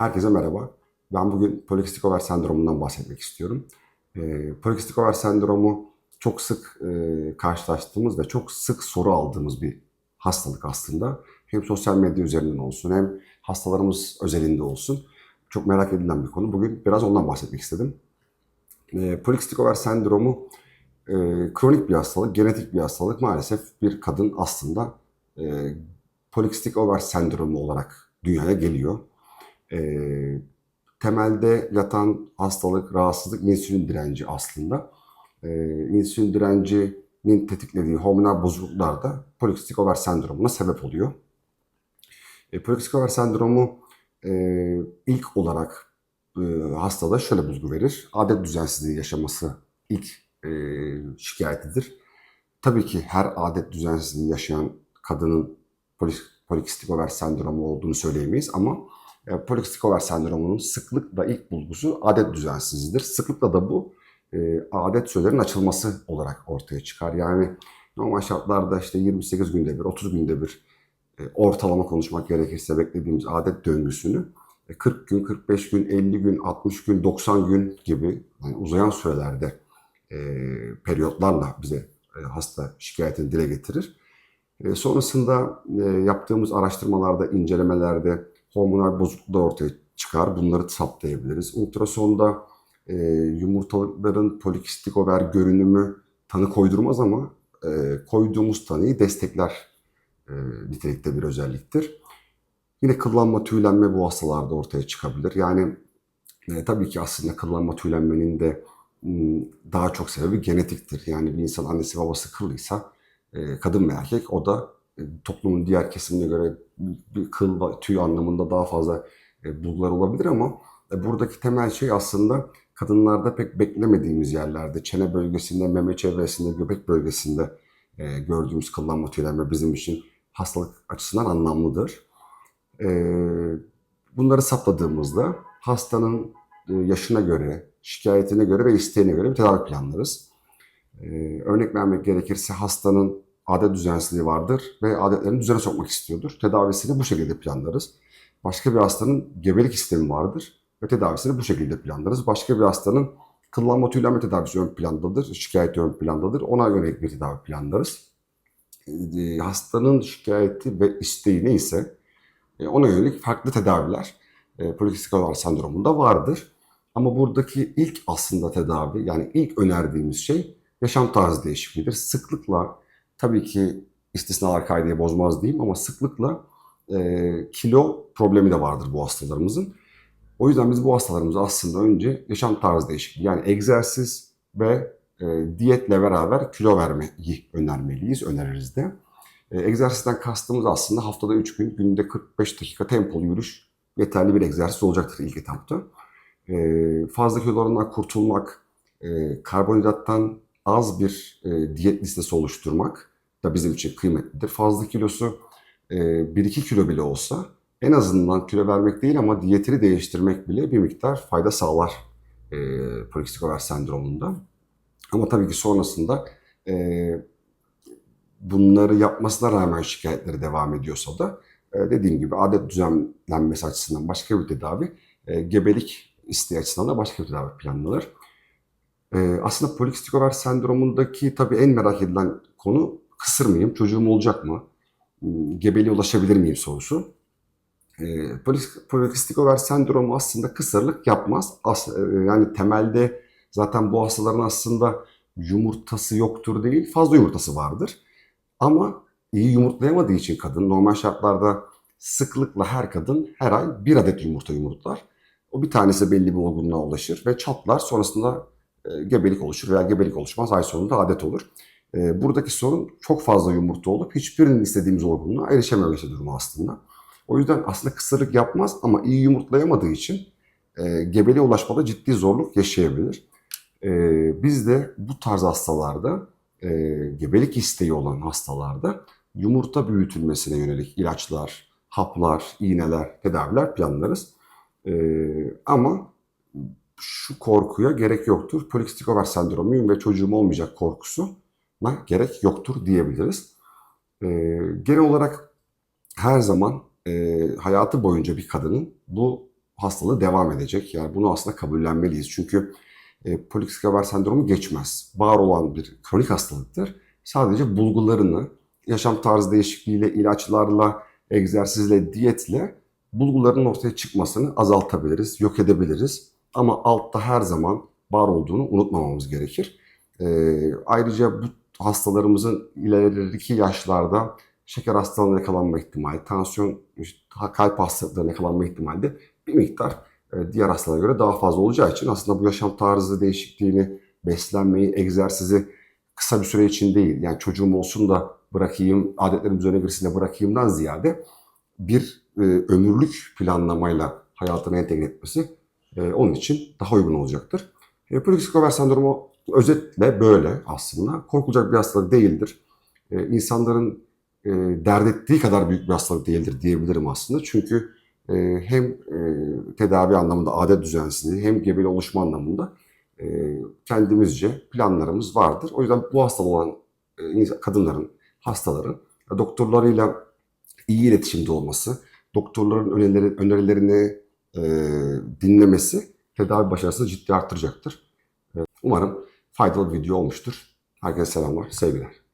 Herkese merhaba. Ben bugün polikistik over sendromundan bahsetmek istiyorum. Ee, polikistik over sendromu çok sık e, karşılaştığımız ve çok sık soru aldığımız bir hastalık aslında. Hem sosyal medya üzerinden olsun hem hastalarımız özelinde olsun. Çok merak edilen bir konu. Bugün biraz ondan bahsetmek istedim. Ee, polikistik over sendromu e, kronik bir hastalık, genetik bir hastalık. Maalesef bir kadın aslında e, polikistik over sendromu olarak dünyaya geliyor. E, temelde yatan hastalık, rahatsızlık insülin direnci aslında. E, insülin direncinin tetiklediği hormonal bozukluklar da polikistik over sendromuna sebep oluyor. E, polikistik over sendromu e, ilk olarak e, hastada şöyle bulgu verir. Adet düzensizliği yaşaması ilk e, şikayetidir. Tabii ki her adet düzensizliği yaşayan kadının polikistik over sendromu olduğunu söyleyemeyiz ama e, polikistik over sendromunun sıklıkla ilk bulgusu adet düzensizliğidir. Sıklıkla da bu e, adet sürelerinin açılması olarak ortaya çıkar. Yani normal şartlarda işte 28 günde bir, 30 günde bir e, ortalama konuşmak gerekirse beklediğimiz adet döngüsünü e, 40 gün, 45 gün, 50 gün, 60 gün, 90 gün gibi yani uzayan sürelerde e, periyotlarla bize e, hasta şikayetini dile getirir. E, sonrasında e, yaptığımız araştırmalarda, incelemelerde hormonal bozukluklar ortaya çıkar. Bunları saptayabiliriz. Ultrasonda e, yumurtalıkların polikistik over görünümü tanı koydurmaz ama e, koyduğumuz tanıyı destekler e, nitelikte bir özelliktir. Yine kıllanma, tüylenme bu hastalarda ortaya çıkabilir. Yani e, tabii ki aslında kıllanma, tüylenmenin de daha çok sebebi genetiktir. Yani bir insan annesi babası kıllıysa e, kadın ve erkek o da toplumun diğer kesimine göre bir kıl, tüy anlamında daha fazla e, bulgular olabilir ama e, buradaki temel şey aslında kadınlarda pek beklemediğimiz yerlerde, çene bölgesinde, meme çevresinde, göbek bölgesinde e, gördüğümüz kıllanma tüylenme bizim için hastalık açısından anlamlıdır. E, bunları saptadığımızda hastanın e, yaşına göre, şikayetine göre ve isteğine göre bir tedavi planlarız. E, örnek vermek gerekirse hastanın adet düzensizliği vardır ve adetlerini düzene sokmak istiyordur. Tedavisini bu şekilde planlarız. Başka bir hastanın gebelik istemi vardır ve tedavisini bu şekilde planlarız. Başka bir hastanın kıllanma tüylenme tedavisi ön plandadır, şikayeti ön plandadır. Ona yönelik bir tedavi planlarız. E, hastanın şikayeti ve isteği neyse e, ona yönelik farklı tedaviler e, polikistik over sendromunda vardır. Ama buradaki ilk aslında tedavi yani ilk önerdiğimiz şey yaşam tarzı değişikliğidir. Sıklıkla tabii ki istisnalar kaydı bozmaz diyeyim ama sıklıkla e, kilo problemi de vardır bu hastalarımızın. O yüzden biz bu hastalarımıza aslında önce yaşam tarzı değişikliği yani egzersiz ve e, diyetle beraber kilo vermeyi önermeliyiz, öneririz de. E, egzersizden kastımız aslında haftada 3 gün, günde 45 dakika tempolu yürüyüş yeterli bir egzersiz olacaktır ilk etapta. E, fazla kilolarından kurtulmak, e, karbonhidrattan az bir e, diyet listesi oluşturmak da bizim için kıymetlidir. Fazla kilosu e, 1-2 kilo bile olsa en azından kilo vermek değil ama diyetini değiştirmek bile bir miktar fayda sağlar e, polikistik over sendromunda. Ama tabii ki sonrasında e, bunları yapmasına rağmen şikayetleri devam ediyorsa da e, dediğim gibi adet düzenlenmesi açısından başka bir tedavi, e, gebelik isteği açısından da başka bir tedavi planlanır. E, aslında polikistik over sendromundaki tabii en merak edilen konu kısır mıyım, çocuğum olacak mı, gebeliğe ulaşabilir miyim sorusu. E, polikistik over sendromu aslında kısırlık yapmaz. As, e, yani temelde zaten bu hastaların aslında yumurtası yoktur değil, fazla yumurtası vardır. Ama iyi yumurtlayamadığı için kadın normal şartlarda sıklıkla her kadın her ay bir adet yumurta yumurtlar. O bir tanesi belli bir olgunluğa ulaşır ve çatlar sonrasında e, gebelik oluşur veya gebelik oluşmaz ay sonunda adet olur. E, buradaki sorun çok fazla yumurta olup hiçbirinin istediğimiz olgunluğa erişememesi durumu aslında. O yüzden aslında kısırlık yapmaz ama iyi yumurtlayamadığı için e, gebeliğe ulaşmada ciddi zorluk yaşayabilir. E, biz de bu tarz hastalarda, e, gebelik isteği olan hastalarda yumurta büyütülmesine yönelik ilaçlar, haplar, iğneler, tedaviler planlarız. E, ama şu korkuya gerek yoktur. Polikistik over sendromuyum ve çocuğum olmayacak korkusuna gerek yoktur diyebiliriz. E, genel olarak her zaman e, hayatı boyunca bir kadının bu hastalığı devam edecek. Yani bunu aslında kabullenmeliyiz. Çünkü e, polikistik over sendromu geçmez. Var olan bir kronik hastalıktır. Sadece bulgularını yaşam tarzı değişikliğiyle, ilaçlarla, egzersizle, diyetle bulguların ortaya çıkmasını azaltabiliriz, yok edebiliriz. Ama altta her zaman var olduğunu unutmamamız gerekir. Ee, ayrıca bu hastalarımızın ilerideki yaşlarda şeker hastalığına yakalanma ihtimali, tansiyon, kalp hastalıklarına yakalanma ihtimali de bir miktar e, diğer hastalara göre daha fazla olacağı için aslında bu yaşam tarzı değişikliğini, beslenmeyi, egzersizi kısa bir süre için değil, yani çocuğum olsun da bırakayım, adetlerim üzerine girsin de bırakayımdan ziyade bir e, ömürlük planlamayla hayatına entegre etmesi e, onun için daha uygun olacaktır. E, polikistik over sendromu özetle böyle aslında. Korkulacak bir hastalık değildir. E, insanların e, dert ettiği kadar büyük bir hastalık değildir diyebilirim aslında. Çünkü e, hem e, tedavi anlamında adet düzensizliği hem gebeli oluşma anlamında e, kendimizce planlarımız vardır. O yüzden bu hastalığı olan e, kadınların, hastaların e, doktorlarıyla iyi iletişimde olması, doktorların önerileri, önerilerini e, dinlemesi tedavi başarısını ciddi arttıracaktır. E, umarım faydalı bir video olmuştur. Herkese selamlar, sevgiler.